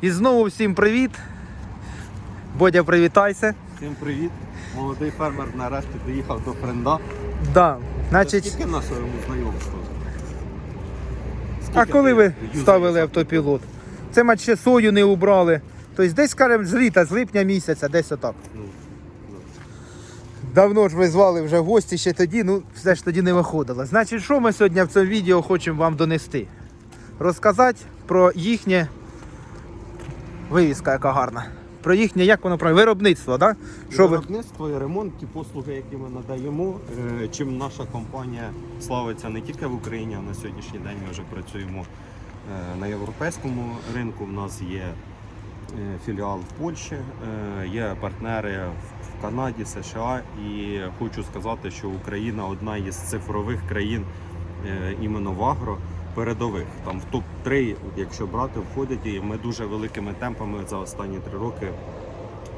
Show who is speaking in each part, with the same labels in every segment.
Speaker 1: І знову всім привіт. Бодя, привітайся.
Speaker 2: Всім привіт! Молодий фермер нарешті доїхав до френда.
Speaker 1: Да. Значить,
Speaker 2: Скільки нашого знайомства?
Speaker 1: а коли ви ставили автопілот? Це ми ще сою не убрали. Тобто десь, скажімо, з літа, з липня місяця, десь отак.
Speaker 2: Ну, ну.
Speaker 1: Давно ж ви звали вже гості ще тоді, ну все ж тоді не виходило. Значить, що ми сьогодні в цьому відео хочемо вам донести? Розказати про їхнє вивіска, яка гарна. Про їхнє, як воно правильно, виробництво, да? Що ви...
Speaker 2: Виробництво і ремонт, ті послуги, які ми надаємо, е, чим наша компанія славиться не тільки в Україні, а на сьогоднішній день ми вже працюємо е, на європейському ринку. У нас є е, філіал в Польщі, є партнери в- Канаді, США. І хочу сказати, що Україна одна із цифрових країн іменно в агро. Передових там в топ 3 якщо брати, входять, і ми дуже великими темпами за останні три роки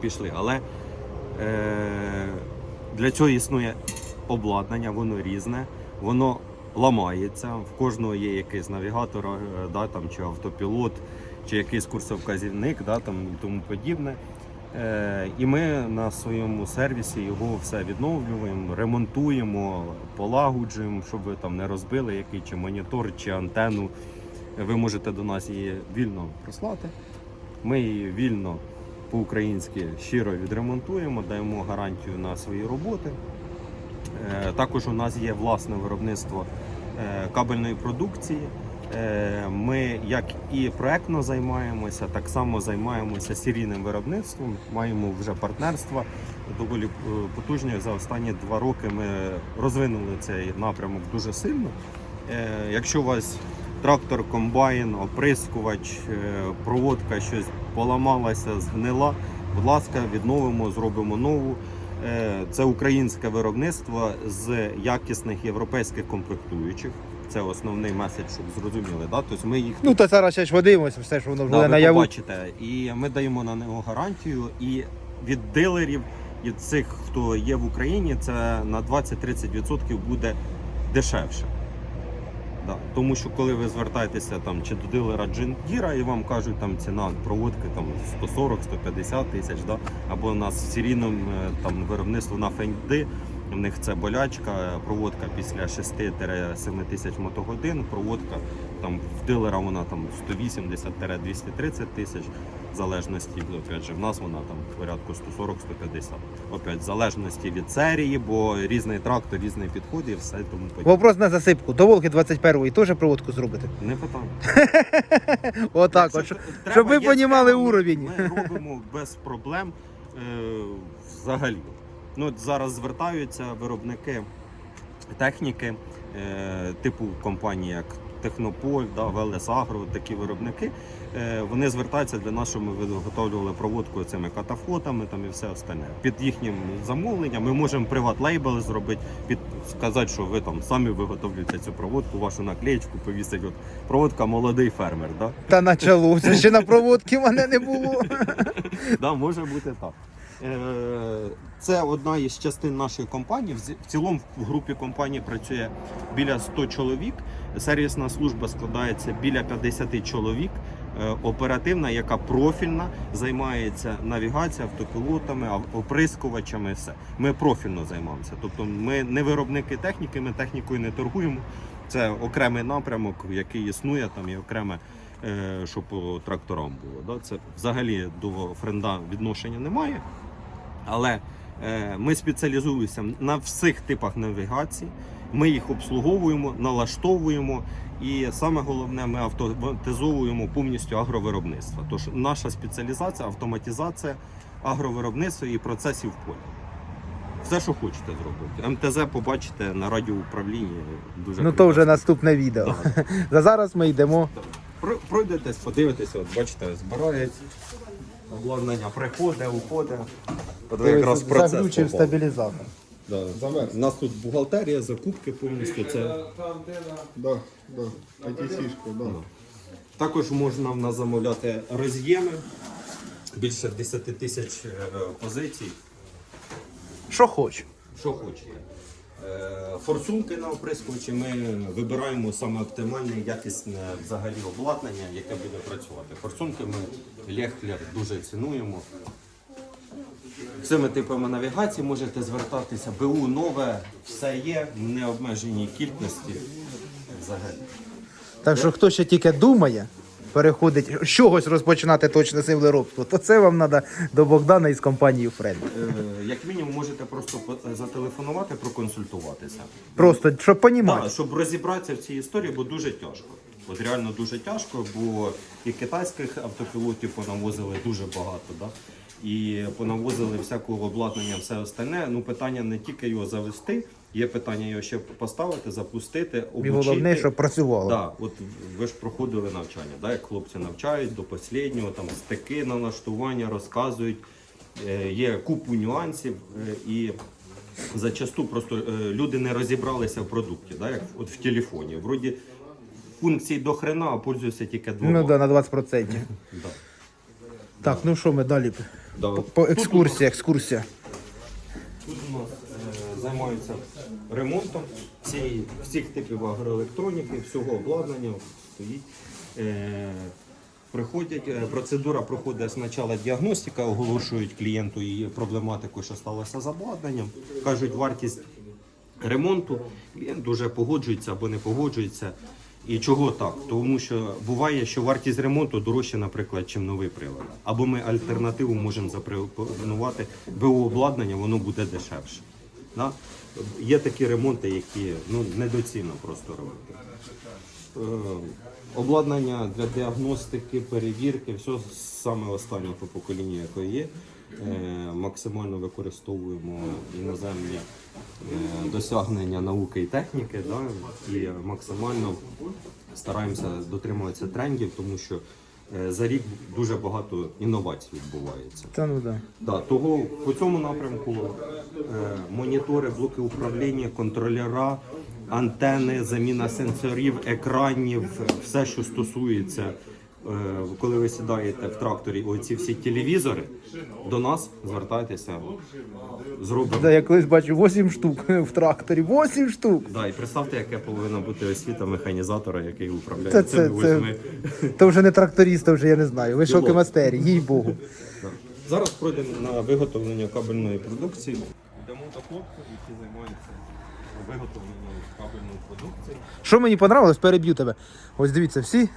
Speaker 2: пішли. Але е, для цього існує обладнання, воно різне, воно ламається. В кожного є якийсь навігатор, е, да, там, чи автопілот, чи якийсь курсовказівник, да, там, і тому подібне. Е, і ми на своєму сервісі його все відновлюємо, ремонтуємо, полагоджуємо, щоб ви там не розбили який чи монітор, чи антенну. Ви можете до нас її вільно прислати. Ми її вільно по-українськи щиро відремонтуємо, даємо гарантію на свої роботи. Е, Також у нас є власне виробництво е, кабельної продукції. Е, Ми як і проектно займаємося, так само займаємося серійним виробництвом. Маємо вже партнерства доволі е, потужні. За останні два роки ми розвинули цей напрямок дуже сильно. Е, Якщо у вас трактор, комбайн, оприскувач, проводка щось поламалася, згнила, будь ласка, відновимо, зробимо нову. Це українське виробництво з якісних європейських комплектуючих. Це основний меседж, щоб зрозуміли. Да? Тобто ми їх
Speaker 1: Ну, то зараз ще ж подивимося, все, що воно
Speaker 2: Да,
Speaker 1: буде
Speaker 2: ви
Speaker 1: наяву.
Speaker 2: побачите. І ми даємо на нього гарантію. І від дилерів, від цих, хто є в Україні, це на 20-30% буде дешевше. Да. Тому що коли ви звертаєтеся там чи до дилера Джиндіра і вам кажуть там ціна проводки там 140-150 тисяч, да? або у нас в серійному е, там виробництво на фенди, у них це болячка, проводка після 6-7 тисяч мотогодин, проводка там в дилера вона там 180-230 тисяч, в залежності, опять же, в нас вона там порядку 140-150. Опять в залежності від серії, бо різний трактор, різний підход і все тому подібне.
Speaker 1: Вопрос на засипку. До Волки 21-ї теж проводку зробите?
Speaker 2: Не питання.
Speaker 1: Отак, от, щоб,
Speaker 2: треба,
Speaker 1: ви
Speaker 2: є
Speaker 1: понімали уровень.
Speaker 2: Ми робимо без проблем е, взагалі. Ну, от зараз звертаються виробники техніки, е, типу компанії, як Технополь, да, Велес Агро, такі виробники. Е, вони звертаються для нас, щоб ми виготовлювали проводку цими катафотами там і все остальне. Під їхнім замовленням ми можемо приват-лейбл зробити, під сказати, що ви там самі виготовлюєте цю проводку, вашу наклеєчку повісить. От проводка молодий фермер. Да?
Speaker 1: Та началося. Ще на проводки мене не було.
Speaker 2: да, може бути так. Е, Це одна із частин нашої компанії. В цілому в групі компанії працює біля 100 чоловік. Сервісна служба складається біля 50 чоловік. Е, Оперативна, яка профільна, займається навігацією, автопілотами, ав- оприскувачами. Все. Ми профільно займаємося. Тобто ми не виробники техніки, ми технікою не торгуємо. Це окремий напрямок, який існує, там і окреме е, що по тракторам було. Це взагалі до френда відношення немає. Але е, ми спеціалізуємося на всіх типах навігації. Ми їх обслуговуємо, налаштовуємо, і саме головне, ми автоматизовуємо повністю агровиробництво. Тож наша спеціалізація автоматизація агровиробництва і процесів в полі. Все, що хочете зробити. МТЗ побачите на радіоуправлінні. Дуже
Speaker 1: Ну то вже наступне відео.
Speaker 2: Да.
Speaker 1: За зараз ми йдемо.
Speaker 2: Про- Пройдетесь, подивитеся, от бачите, збирають обладнання, приходить, уходить. От ви якраз процес
Speaker 1: Заглючив
Speaker 2: попали.
Speaker 1: стабілізатор.
Speaker 2: Да. У нас тут бухгалтерія, закупки повністю. Це
Speaker 3: Да, да. ITC-шка, да.
Speaker 2: також можна в нас замовляти роз'єми. Більше 10 тисяч е, позицій.
Speaker 1: Що хоч.
Speaker 2: Що хочете. Е, Форсунки на оприскувачі ми вибираємо саме оптимальне якісне взагалі обладнання, яке буде працювати. Форсунки ми Лехлер дуже цінуємо. Всіми типами навігації можете звертатися. БУ нове, все є, в необмеженій кількості взагалі.
Speaker 1: Так що хто ще тільки думає, переходить з чогось розпочинати точне землеробство, то це вам треба до Богдана із компанії Френд.
Speaker 2: Е, Як мінімум можете просто по- зателефонувати, проконсультуватися.
Speaker 1: Просто щоб понімати.
Speaker 2: Так, щоб розібратися в цій історії, бо дуже тяжко. От реально дуже тяжко, бо і китайських автопілотів понавозили дуже багато, да? І понавозили всякого обладнання, все остальне. Ну питання не тільки його завести, є питання його ще поставити, запустити,
Speaker 1: І головне, щоб працювало.
Speaker 2: Да, от ви ж проходили навчання, да, як хлопці навчають до останнього, там стики налаштування розказують. Е, є купу нюансів е, і зачасту просто е, люди не розібралися в продукті, да, як от в телефоні. Вроді функцій до хрена, а пользуюся тільки двома.
Speaker 1: Ну да, на 20%.
Speaker 2: Да.
Speaker 1: Так, ну що ми далі?
Speaker 2: Да.
Speaker 1: По, екскурсії, екскурсія.
Speaker 2: Тут у нас е, займаються ремонтом всієї, всіх типів агроелектроніки, всього обладнання стоїть. Е, приходять, е, процедура проходить спочатку діагностика, оголошують клієнту її проблематику, що сталося з обладнанням, кажуть вартість ремонту. Клієнт дуже погоджується або не погоджується. І чого так? Тому що буває, що вартість ремонту дорожча, наприклад, ніж новий прилад. Або ми альтернативу можемо запропонувати БУ обладнання, воно буде дешевше. Да? Є такі ремонти, які ну, недоцільно просто робити. Е, Обладнання для діагностики, перевірки, все саме останнього по поколінню, яке є. Е, Максимально використовуємо іноземні е, досягнення науки і техніки, да, і максимально стараємося дотримуватися трендів, тому що е, за рік дуже багато інновацій відбувається.
Speaker 1: Та ну да.
Speaker 2: Да, того по цьому напрямку монітори, блоки управління, контролера, антени, заміна сенсорів, екранів, все, що стосується, коли ви сідаєте в тракторі, оці всі телевізори, до нас звертайтеся, зробимо.
Speaker 1: Да, я колись бачу 8 штук в тракторі. 8 штук.
Speaker 2: Да, і представте, яка повинна бути освіта механізатора, який управляє
Speaker 1: Це, це,
Speaker 2: цими
Speaker 1: це,
Speaker 2: восьми.
Speaker 1: то вже не тракторист, то вже я не знаю. Високі
Speaker 2: Пілот.
Speaker 1: мастері, їй Богу.
Speaker 2: Да. Зараз пройдемо на виготовлення кабельної продукції. Йдемо до хлопців, які займаються виготовленням кабельної продукції.
Speaker 1: Що мені понравилось, переб'ю тебе. Ось дивіться, всі.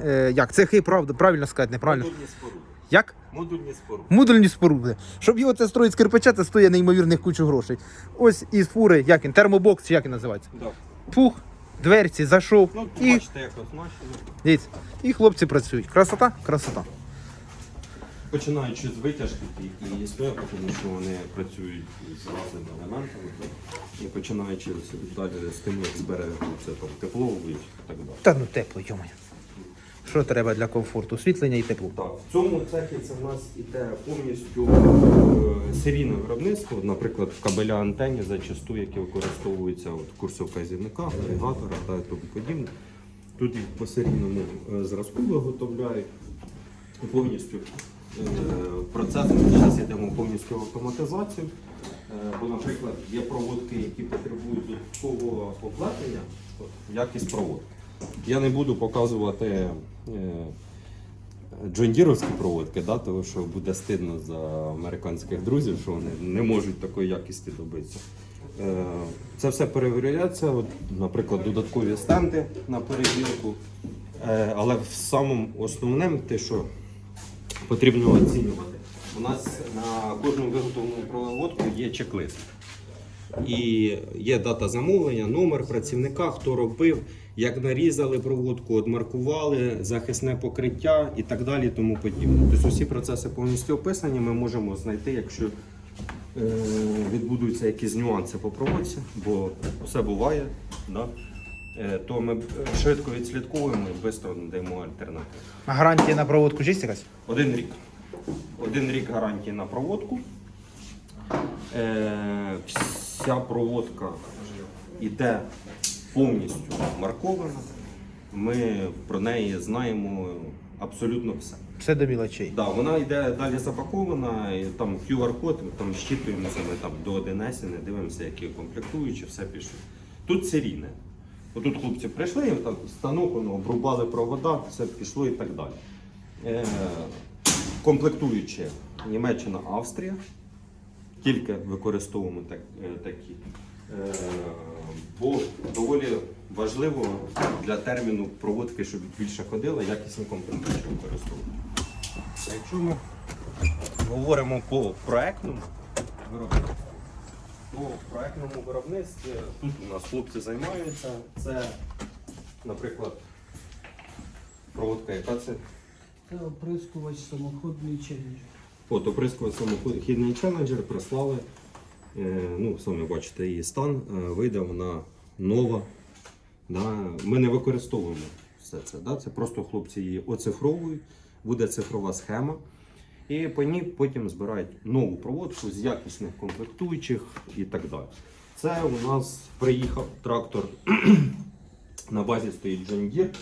Speaker 1: Е, як, цехи, правда, правильно сказати, неправильно.
Speaker 2: Модульні споруди.
Speaker 1: Як?
Speaker 2: Модульні споруди.
Speaker 1: Модульні споруди. Щоб його це строїть з кирпича, це стоїть неймовірних кучу грошей. Ось із фури, як він, термобокс, чи як він називається?
Speaker 2: Да.
Speaker 1: Пух, дверці, зайшов.
Speaker 2: Ну,
Speaker 1: і,
Speaker 2: бачите, як оснащено.
Speaker 1: дивіться, і хлопці працюють. Красота? Красота.
Speaker 2: Починаючи з витяжки, які існує, тому що вони працюють з різними елементами. І починаючи далі з тим, як зберегаються там тепло і так далі.
Speaker 1: Та ну тепло, йомаю. Що треба для комфорту? Освітлення і тепло.
Speaker 2: Так, в цьому цехі це в нас іде повністю е, серійне виробництво, наприклад, кабеля антенні зачасту, які використовуються от, в курсовказівниках, навігаторах та тому подібне. Тут їх по серійному е, зразку виготовляють повністю е, процес. Ми зараз йдемо повністю в автоматизацію. Бо, наприклад, є проводки, які потребують додаткового оплетення, якість проводки. Я не буду показувати е, джондіровські проводки, да, тому що буде стидно за американських друзів, що вони не можуть такої якісті добитися. Е, Це все перевіряється, от, наприклад, додаткові стенди на перевірку. Е, Але в самому основному те, що потрібно оцінювати. У нас на кожну виготовлену проводку є чек-лист. І є дата замовлення, номер працівника, хто робив, як нарізали проводку, отмаркували, захисне покриття і так далі, тому подібне. Тобто усі процеси повністю описані, ми можемо знайти, якщо е, відбудуться якісь нюанси по проводці, бо все буває, да? е, то ми швидко відслідковуємо і швидко надаємо альтернативу.
Speaker 1: А гарантія на проводку є якась?
Speaker 2: Один рік. Один рік гарантії на проводку. Е, вся проводка йде повністю маркована. Ми про неї знаємо абсолютно все.
Speaker 1: Все до мілочей.
Speaker 2: Да, вона йде далі запакована, і там QR-код, ми там щитуємося, ми там до 11, не дивимося, які комплектуючі, все пішло. Тут серійне. Отут хлопці прийшли, і так станок, воно, обрубали провода, все пішло і так далі. Е, комплектуючі Німеччина, Австрія. Тільки використовуємо так, е, такі. Е, бо доволі важливо для терміну проводки, щоб більше ходила, якісні комплектуючі використовувати. Якщо ми говоримо по проектному виробництву, то в проектному виробництві тут у нас хлопці займаються. Це, наприклад, проводка, яка це
Speaker 4: Це оприскувач самоходний челендж.
Speaker 2: От оприскувач самохідний челенджер прислали. Е, ну, самі бачите її стан. Е, вийде вона нова. Да. Ми не використовуємо все це. Да. Це просто хлопці її оцифровують, буде цифрова схема. І по ній потім збирають нову проводку з якісних комплектуючих і так далі. Це у нас приїхав трактор на базі стоїть John Deere.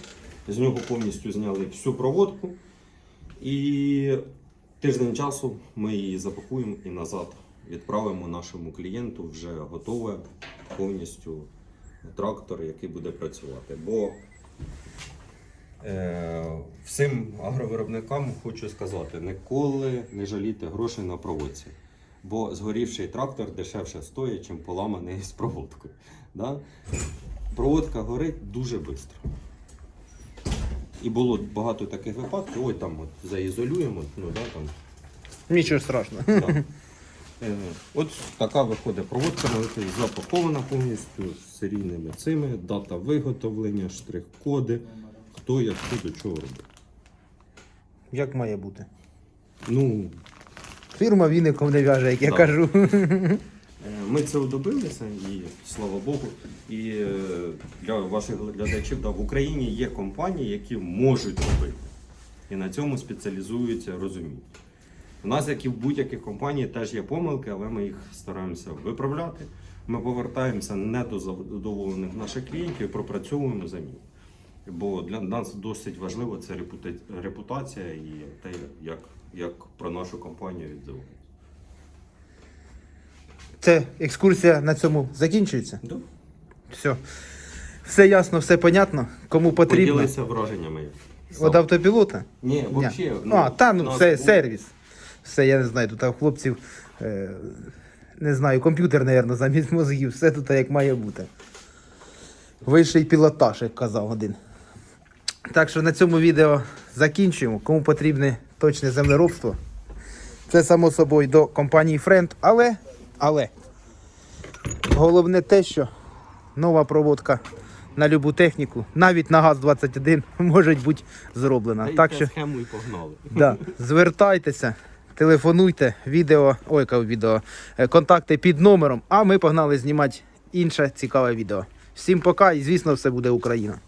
Speaker 2: З нього повністю зняли всю проводку. І тиждень часу ми її запакуємо і назад відправимо нашому клієнту вже готове повністю трактор, який буде працювати. Бо е, всім агровиробникам хочу сказати, ніколи не жалійте грошей на проводці. Бо згорівший трактор дешевше стоїть, ніж поламаний з проводкою. Да? Проводка горить дуже швидко. І було багато таких випадків. Ой, там от заізолюємо, ну да, там.
Speaker 1: Нічого страшного.
Speaker 2: Да. Е, От така виходить проводка, вона запакована повністю з серійними цими, дата виготовлення, штрих-коди, хто як що до чого робить.
Speaker 1: Як має бути?
Speaker 2: Ну,
Speaker 1: Фірма віником не в'яже, як я
Speaker 2: Так.
Speaker 1: кажу.
Speaker 2: Е, Ми цього добилися і слава Богу. І е, для ваших глядачів да, в Україні є компанії, які можуть робити. І на цьому спеціалізуються, розуміють. У нас, як і в будь-яких компаній, теж є помилки, але ми їх стараємося виправляти. Ми повертаємося не до задоволених наших клієнтів і пропрацьовуємо заміну. Бо для нас досить важливо це репутація і те, як, як про нашу компанію відзивають.
Speaker 1: Це екскурсія на цьому закінчується.
Speaker 2: Да.
Speaker 1: Все. Все ясно, все понятно. Кому потрібно.
Speaker 2: Поділися враженнями.
Speaker 1: Від автопілота?
Speaker 2: Ні, взагалі.
Speaker 1: а, та ну це сервіс. Все, я не знаю, тут у хлопців, е, не знаю, комп'ютер, мабуть, замість мозгів, все тут як має бути. Вищий пілотаж, як казав один. Так що на цьому відео закінчуємо. Кому потрібне точне землеробство. Це само собою до компанії Friend, але, але головне те, що нова проводка на любу техніку, навіть на ГАЗ-21 може бути зроблена.
Speaker 2: Та
Speaker 1: Так що
Speaker 2: схему і погнали.
Speaker 1: Да. Звертайтеся, телефонуйте, відео, ой, відео, е, контакти під номером, а ми погнали знімати інше цікаве відео. Всім пока і звісно, все буде Україна.